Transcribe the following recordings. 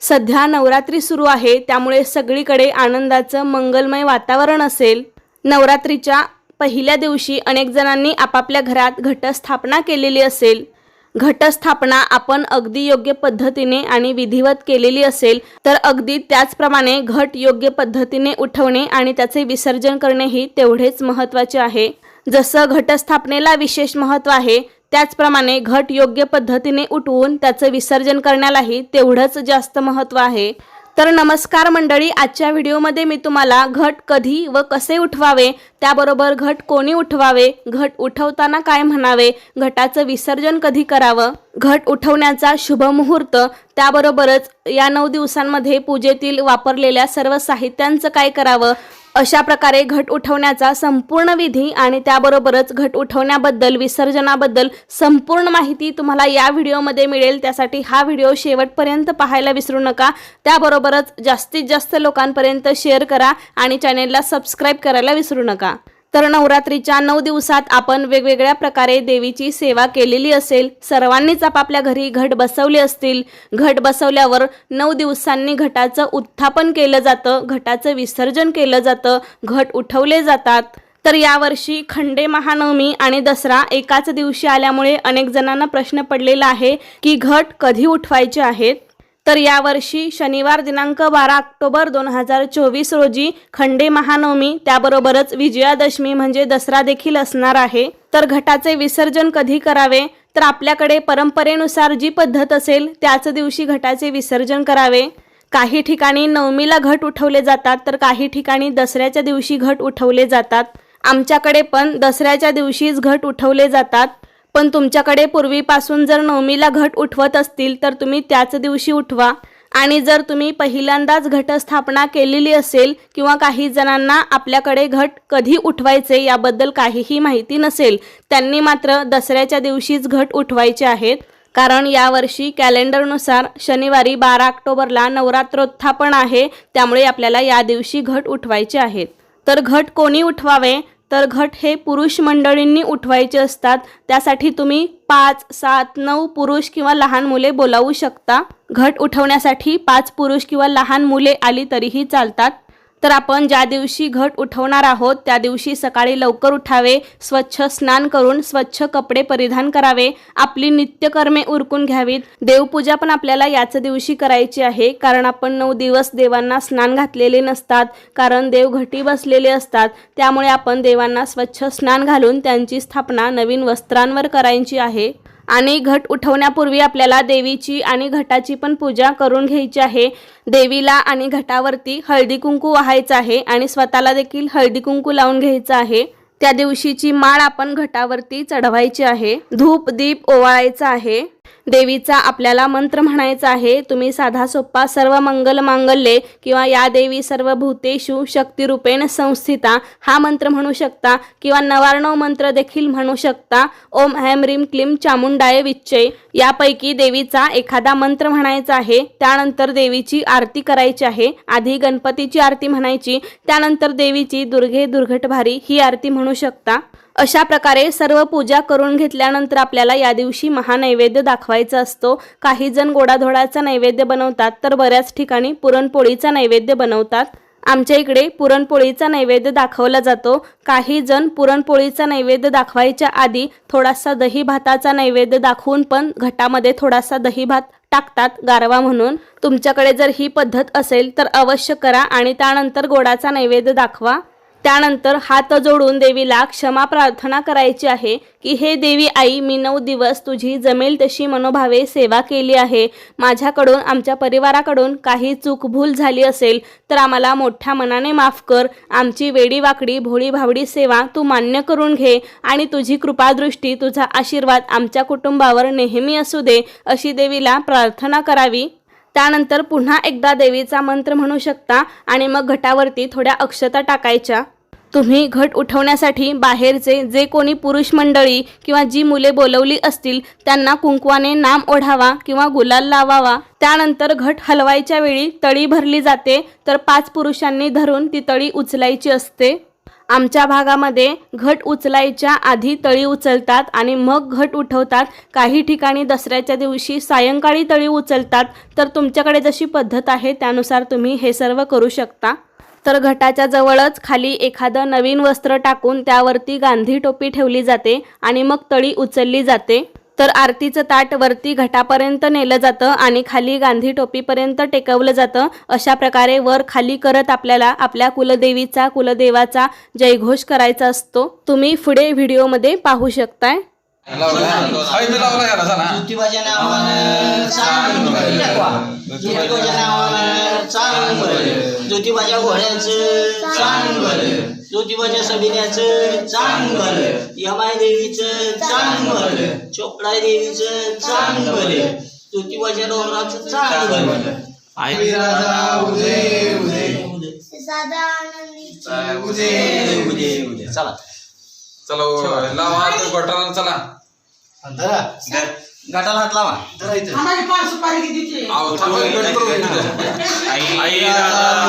सध्या नवरात्री सुरू आहे त्यामुळे सगळीकडे आनंदाचं मंगलमय वातावरण असेल. नवरात्रीच्या पहिल्या दिवशी अनेक जणांनी आपापल्या घरात घटस्थापना केलेली असेल. घटस्थापना आपण अगदी योग्य पद्धतीने आणि विधिवत केलेली असेल तर अगदी त्याचप्रमाणे घट योग्य पद्धतीने उठवणे आणि त्याचे विसर्जन करणेही तेवढेच महत्त्वाचे आहे. जसं घटस्थापनेला विशेष महत्त्व आहे त्याचप्रमाणे घट योग्य पद्धतीने उठवून त्याचं विसर्जन करण्यालाही तेवढंच जास्त महत्त्व आहे. तर नमस्कार मंडळी आजच्या व्हिडिओमध्ये मी तुम्हाला घट कधी व कसे उठवावे त्याबरोबर घट कोणी उठवावे घट उठवताना काय म्हणावे घटाचं विसर्जन कधी करावं घट उठवण्याचा शुभ मुहूर्त त्याबरोबरच या नऊ दिवसांमध्ये पूजेतील वापरलेल्या सर्व साहित्यांचं काय करावं अशा प्रकारे घट उठवण्याचा संपूर्ण विधी आणि त्याबरोबरच घट उठवण्याबद्दल विसर्जनाबद्दल संपूर्ण माहिती तुम्हाला या व्हिडिओमध्ये मिळेल. त्यासाठी हा व्हिडिओ शेवटपर्यंत पाहायला विसरू नका. त्याबरोबरच जास्तीत जास्त लोकांपर्यंत शेअर करा आणि चॅनेलला सबस्क्राईब करायला विसरू नका. तर नवरात्रीच्या नऊ दिवसात आपण वेगवेगळ्या प्रकारे देवीची सेवा केलेली असेल. सर्वांनीच आपापल्या घरी घट बसवले असतील. घट बसवल्यावर नऊ दिवसांनी घटाचं उत्थापन केलं जातं. घटाचं विसर्जन केलं जातं. घट उठवले जातात. तर यावर्षी खंडे महानवमी आणि दसरा एकाच दिवशी आल्यामुळे अनेक जणांना प्रश्न पडलेला आहे की घट कधी उठवायचे आहेत? तर यावर्षी शनिवार दिनांक बारा ऑक्टोबर दोन हजार चोवीस रोजी खंडे महानवमी त्याबरोबरच विजयादशमी म्हणजे दसरा देखील असणार आहे. तर घटाचे विसर्जन कधी करावे? तर आपल्याकडे परंपरेनुसार जी पद्धत असेल त्याच दिवशी घटाचे विसर्जन करावे. काही ठिकाणी नवमीला घट उठवले जातात तर काही ठिकाणी दसऱ्याच्या दिवशी घट उठवले जातात. आमच्याकडे पण दसऱ्याच्या दिवशीच घट उठवले जातात. पण तुमच्याकडे पूर्वीपासून जर नवमीला घट उठवत असतील तर तुम्ही त्याच दिवशी उठवा. आणि जर तुम्ही पहिल्यांदाच घटस्थापना केलेली असेल किंवा काही जणांना आपल्याकडे घट कधी उठवायचे याबद्दल काहीही माहिती नसेल त्यांनी मात्र दसऱ्याच्या दिवशीच घट उठवायचे आहेत. कारण यावर्षी कॅलेंडरनुसार शनिवारी बारा ऑक्टोबरला नवरात्रोत्थापन आहे त्यामुळे आपल्याला या दिवशी घट उठवायचे आहेत. तर घट कोणी उठवावे? तर घट हे पुरुष मंडळींनी उठवायचे असतात. त्यासाठी तुम्ही पाच सात नऊ पुरुष किंवा लहान मुले बोलावू शकता. घट उठवण्यासाठी पाच पुरुष किंवा लहान मुले आली तरीही चालतात. तर आपण ज्या दिवशी घट उठवणार आहोत त्या दिवशी सकाळी लवकर उठावे स्वच्छ स्नान करून स्वच्छ कपडे परिधान करावे आपली नित्यकर्मे उरकून घ्यावीत. देवपूजा पण आपल्याला याच दिवशी करायची आहे कारण आपण नऊ दिवस देवांना स्नान घातलेले नसतात कारण देव घटी बसलेले असतात. त्यामुळे आपण देवांना स्वच्छ स्नान घालून त्यांची स्थापना नवीन वस्त्रांवर करायची आहे. आणि घट उठवण्यापूर्वी आपल्याला देवीची आणि घटाची पण पूजा करून घ्यायची आहे. देवीला आणि घटावरती हळदी कुंकू वाहायचं आहे आणि स्वतःला देखील हळदी कुंकू लावून घ्यायचं आहे. त्या दिवशीची माळ आपण घटावरती चढवायची आहे. धूप दीप ओवाळायचा आहे. देवीचा आपल्याला मंत्र म्हणायचा आहे. तुम्ही साधा सोप्पा सर्व मंगल मांगल्ये किंवा या देवी सर्व भूतेषु शक्तिरूपेण संस्थिता हा मंत्र म्हणू शकता किंवा नवार्णव मंत्र देखील म्हणू शकता. ओम हॅम रीम क्लीम चामुंडाय विच्चय. यापैकी देवीचा एखादा मंत्र म्हणायचा आहे त्यानंतर देवीची आरती करायची आहे आधी गणपतीची आरती म्हणायची त्यानंतर देवीची दुर्गे दुर्घटभारी ही आरती म्हणू शकता. अशा प्रकारे सर्व पूजा करून घेतल्यानंतर आपल्याला या दिवशी महानैवेद्य दाखवायचा असतो. काही जण गोडाधोडाचा नैवेद्य बनवतात तर बऱ्याच ठिकाणी पुरणपोळीचा नैवेद्य बनवतात. आमच्या इकडे पुरणपोळीचा नैवेद्य दाखवला जातो. काही जण पुरणपोळीचा नैवेद्य दाखवायच्या आधी थोडासा दही भाताचा नैवेद्य दाखवून पण घटामध्ये थोडासा दही भात टाकतात गारवा म्हणून. तुमच्याकडे जर ही पद्धत असेल तर अवश्य करा आणि त्यानंतर गोडाचा नैवेद्य दाखवा. त्यानंतर हात जोडून देवीला क्षमा प्रार्थना करायची आहे की हे देवी आई मी नऊ दिवस तुझी जमेल तशी मनोभावे सेवा केली आहे. माझ्याकडून आमच्या परिवाराकडून काही चूक भूल झाली असेल तर आम्हाला मोठ्या मनाने माफ कर. आमची वेडीवाकडी भोळी भावडी सेवा तू मान्य करून घे आणि तुझी कृपादृष्टी तुझा आशीर्वाद आमच्या कुटुंबावर नेहमी असू दे अशी देवीला प्रार्थना करावी. त्यानंतर पुन्हा एकदा देवीचा मंत्र म्हणू शकता आणि मग घटावरती थोड्या अक्षता टाकायच्या. तुम्ही घट उठवण्यासाठी बाहेरचे जे कोणी पुरुष मंडळी किंवा जी मुले बोलवली असतील त्यांना कुंकवाने नाम ओढावा किंवा गुलाल लावावा. त्यानंतर घट हलवायच्या वेळी तळी भरली जाते तर पाच पुरुषांनी धरून ती तळी उचलायची असते. आमच्या भागामध्ये घट उचलायच्या आधी तळी उचलतात आणि मग घट उठवतात. काही ठिकाणी दसऱ्याच्या दिवशी सायंकाळी तळी उचलतात. तर तुमच्याकडे जशी पद्धत आहे त्यानुसार तुम्ही हे सर्व करू शकता. तर घटाच्या जवळच खाली एखादं नवीन वस्त्र टाकून त्यावरती गांधी टोपी ठेवली जाते आणि मग तळी उचलली जाते. तर आरतीचं ताट वरती घटापर्यंत नेलं जातं आणि खाली गांधी टोपीपर्यंत टेकवलं जातं. अशा प्रकारे वर खाली करत आपल्याला आपल्या कुलदेवीचा कुलदेवाचा जयघोष करायचा असतो. तुम्ही पुढे व्हिडिओमध्ये पाहू शकताय. ज्योतिबाच्या घोड्याचं ज्योतिबाच्या सबिन्याचं चांग भरलं यमाय देवीचं चांग भरलं चोपडाय देवीचं चांग भरलं ज्योतिबाच्या डोंगराचं चांग भरलं. आई राजा उदे उदे उदे उदे उदे चला. चला लावा तो गटाला चला. गाठाला हात लावा. आई राजा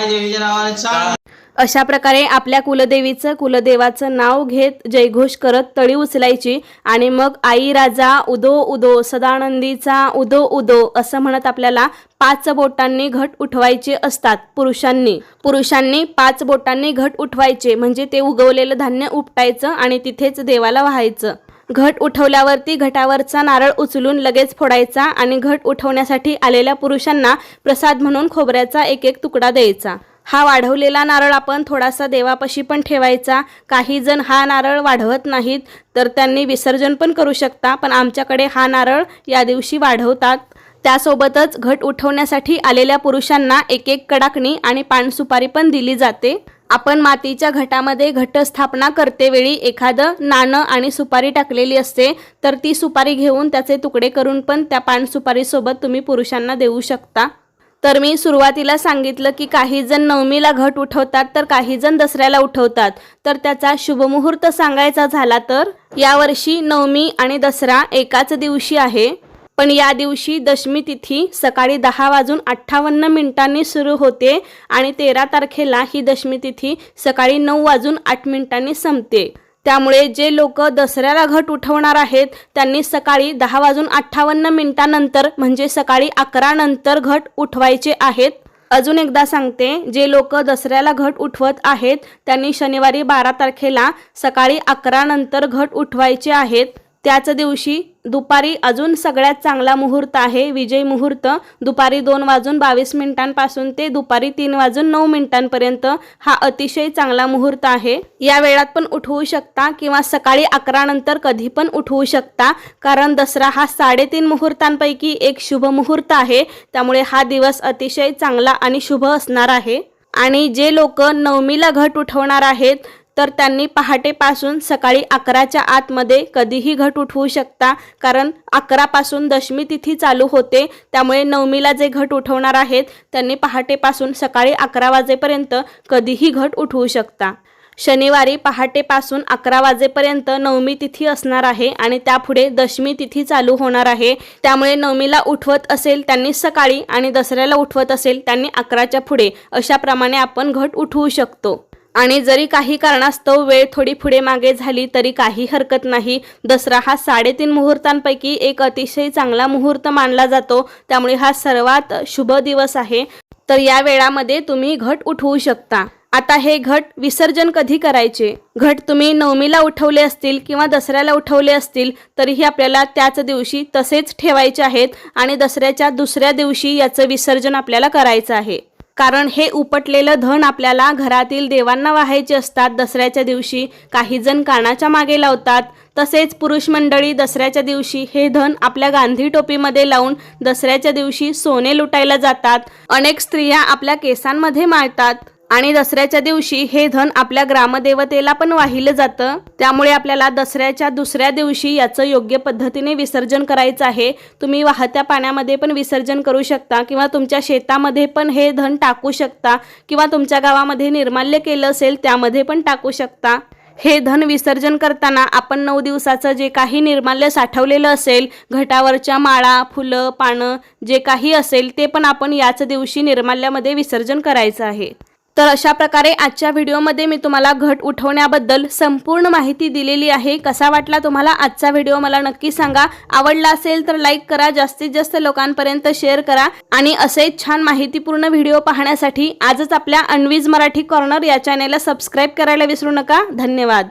देवीच्या नावाने अशा प्रकारे आपल्या कुलदेवीचं कुलदेवाचं नाव घेत जयघोष करत तळी उचलायची आणि मग आई राजा उदो उदो सदानंदीचा उदो उदो असं म्हणत आपल्याला पाच बोटांनी घट उठवायचे असतात पुरुषांनी. पुरुषांनी पाच बोटांनी घट उठवायचे म्हणजे ते उगवलेलं धान्य उपटायचं आणि तिथेच देवाला व्हायचं. घट उठवल्यावरती घटावरचा नारळ उचलून लगेच फोडायचा आणि घट उठवण्यासाठी आलेल्या पुरुषांना प्रसाद म्हणून खोबऱ्याचा एक एक तुकडा द्यायचा. हा वाढवलेला नारळ आपण थोडासा देवापाशी पण ठेवायचा. काही जण हा नारळ वाढवत नाहीत तर त्यांनी विसर्जन पण करू शकता पण आमच्याकडे हा नारळ या दिवशी वाढवतात. त्यासोबतच घट उठवण्यासाठी आलेल्या पुरुषांना एक एक कडाकणी आणि पानसुपारी पण दिली जाते. आपण मातीच्या घटामध्ये घटस्थापना करते वेळी एखादं नाणं आणि सुपारी टाकलेली असते तर ती सुपारी घेऊन त्याचे तुकडे करून पण त्या पानसुपारीसोबत तुम्ही पुरुषांना देऊ शकता. तर मी सुरुवातीला सांगितलं की काही जण नवमीला घट उठवतात तर काही जण दसऱ्याला उठवतात. तर त्याचा शुभमुहूर्त सांगायचा झाला तर यावर्षी नवमी आणि दसरा एकाच दिवशी आहे. पण या दिवशी दशमी तिथी सकाळी दहा वाजून अठ्ठावन्न मिनिटांनी सुरू होते आणि तेरा तारखेला ही दशमी तिथी सकाळी नऊ वाजून आठ मिनिटांनी संपते. त्यामुळे जे लोक दसऱ्याला घट उठवणार आहेत त्यांनी सकाळी दहा वाजून अठ्ठावन्न मिनिटानंतर म्हणजे सकाळी अकरा नंतर घट उठवायचे आहेत. अजून एकदा सांगते जे लोक दसऱ्याला घट उठवत आहेत त्यांनी शनिवारी बारा तारखेला सकाळी अकरा नंतर घट उठवायचे आहेत. त्याच दिवशी दुपारी अजून सगळ्यात चांगला मुहूर्त आहे विजय मुहूर्त. दुपारी दोन वाजून बावीस मिनिटांपासून ते दुपारी तीन वाजून नऊ मिनिटांपर्यंत हा अतिशय चांगला मुहूर्त आहे. या वेळात पण उठवू शकता किंवा सकाळी अकरा नंतर कधी पण उठवू शकता कारण दसरा हा साडेतीन मुहूर्तांपैकी एक शुभ मुहूर्त आहे. त्यामुळे हा दिवस अतिशय चांगला आणि शुभ असणार आहे. आणि जे लोक नवमीला घट उठवणार आहेत तर त्यांनी पहाटेपासून सकाळी अकराच्या आतमध्ये कधीही घट उठवू शकता कारण अकरापासून दशमी तिथी चालू होते त्यामुळे नवमीला जे घट उठवणार आहेत त्यांनी पहाटेपासून सकाळी अकरा वाजेपर्यंत कधीही घट उठवू शकता. शनिवारी पहाटेपासून अकरा वाजेपर्यंत नवमी तिथी असणार आहे आणि त्यापुढे दशमी तिथी चालू होणार आहे. त्यामुळे नवमीला उठवत असेल त्यांनी सकाळी आणि दसऱ्याला उठवत असेल त्यांनी अकराच्या पुढे. अशाप्रमाणे आपण घट उठवू शकतो. आणि जरी काही कारणास्तव वेळ थोडी पुढे मागे झाली तरी काही हरकत नाही. दसरा हा साडेतीन मुहूर्तांपैकी एक अतिशय चांगला मुहूर्त मानला जातो. त्यामुळे हा सर्वात शुभ दिवस आहे. तर या वेळामध्ये तुम्ही घट उठवू शकता. आता हे घट विसर्जन कधी करायचे? घट तुम्ही नवमीला उठवले असतील किंवा दसऱ्याला उठवले असतील तरीही आपल्याला त्याच दिवशी तसेच ठेवायचे आहेत आणि दसऱ्याच्या दुसऱ्या दिवशी याचं विसर्जन आपल्याला करायचं आहे. कारण हे उपटलेलं धन आपल्याला घरातील देवांना वाहायचे असतात. दसऱ्याच्या दिवशी काही जण कानाच्या मागे लावतात. तसेच पुरुष मंडळी दसऱ्याच्या दिवशी हे धन आपल्या गांधी टोपीमध्ये लावून दसऱ्याच्या दिवशी सोने लुटायला जातात. अनेक स्त्रिया आपल्या केसांमध्ये माळतात आणि दसऱ्याच्या दिवशी हे धन आपल्या ग्रामदेवतेला पण वाहिलं जातं. त्यामुळे आपल्याला दसऱ्याच्या दुसऱ्या दिवशी याचं योग्य पद्धतीने विसर्जन करायचं आहे. तुम्ही वाहत्या पाण्यामध्ये पण विसर्जन करू शकता किंवा तुमच्या शेतामध्ये पण हे धन टाकू शकता किंवा तुमच्या गावामध्ये निर्माल्य केलं असेल त्यामध्ये पण टाकू शकता. हे धन विसर्जन करताना आपण नऊ दिवसाचं जे काही निर्माल्य साठवलेलं असेल घटावरच्या माळा फुलं पानं जे काही असेल ते पण आपण याच दिवशी निर्माल्यामध्ये विसर्जन करायचं आहे. तर अशा प्रकारे आजच्या व्हिडिओमध्ये मी तुम्हाला घट उठवण्याबद्दल संपूर्ण माहिती दिलेली आहे. कसा वाटला तुम्हाला आजचा व्हिडिओ मला नक्की सांगा. आवडला असेल तर लाईक करा जास्तीत जास्त लोकांपर्यंत शेअर करा. आणि असेच छान माहितीपूर्ण व्हिडिओ पाहण्यासाठी आजच आपल्या अनवीज मराठी कॉर्नर या चॅनेलला सबस्क्राईब करायला विसरू नका. धन्यवाद.